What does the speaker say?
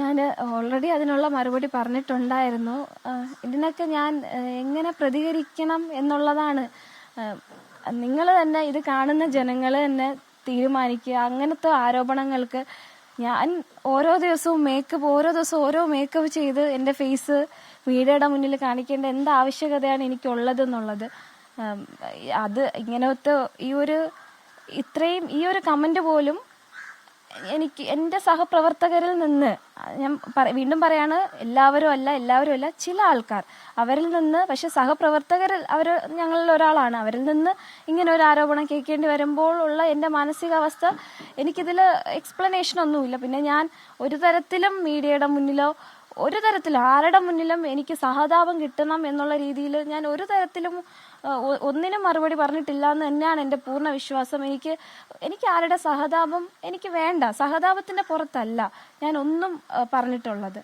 ഞാൻ ഓൾറെഡി അതിനുള്ള മറുപടി പറഞ്ഞിട്ടുണ്ടായിരുന്നു. ഇതിനൊക്കെ ഞാൻ എങ്ങനെ പ്രതികരിക്കണം എന്നുള്ളതാണ്. നിങ്ങൾ തന്നെ ഇത് കാണുന്ന ജനങ്ങൾ തന്നെ തീരുമാനിക്കുക. അങ്ങനത്തെ ആരോപണങ്ങൾക്ക് ഞാൻ ഓരോ ദിവസവും മേക്കപ്പ് ഓരോ ദിവസവും ഓരോ മേക്കപ്പ് ചെയ്ത് എന്റെ ഫേസ് മീഡിയയുടെ മുന്നിൽ കാണിക്കേണ്ട എന്ത് ആവശ്യകതയാണ് എനിക്കുള്ളത് എന്നുള്ളത് അത് ഇങ്ങനത്തെ ഈ ഒരു ഇത്രയും ഈ ഒരു കമന്റ് പോലും എനിക്ക് എന്റെ സഹപ്രവർത്തകരിൽ നിന്ന് ഞാൻ വീണ്ടും പറയാണ് എല്ലാവരും അല്ല എല്ലാവരും അല്ല ചില ആൾക്കാർ. അവരിൽ നിന്ന് പക്ഷെ സഹപ്രവർത്തകരിൽ അവർ ഞങ്ങളിൽ ഒരാളാണ്. അവരിൽ നിന്ന് ഇങ്ങനെ ഒരു ആരോപണം കേൾക്കേണ്ടി വരുമ്പോൾ ഉള്ള എന്റെ മാനസികാവസ്ഥ എനിക്കിതിൽ എക്സ്പ്ലനേഷൻ ഒന്നുമില്ല. പിന്നെ ഞാൻ ഒരു തരത്തിലും മീഡിയയുടെ മുന്നിലോ ഒരു തരത്തിൽ ആരുടെ മുന്നിലും എനിക്ക് സഹതാപം കിട്ടണം എന്നുള്ള രീതിയിൽ ഞാൻ ഒരു തരത്തിലും ഒന്നിനും മറുപടി പറഞ്ഞിട്ടില്ല എന്ന് തന്നെയാണ് എന്റെ പൂർണ വിശ്വാസം. എനിക്ക് എനിക്ക് ആരുടെ സഹതാപം എനിക്ക് വേണ്ട. സഹതാപത്തിന്റെ പുറത്തല്ല ഞാൻ ഒന്നും പറഞ്ഞിട്ടുള്ളത്.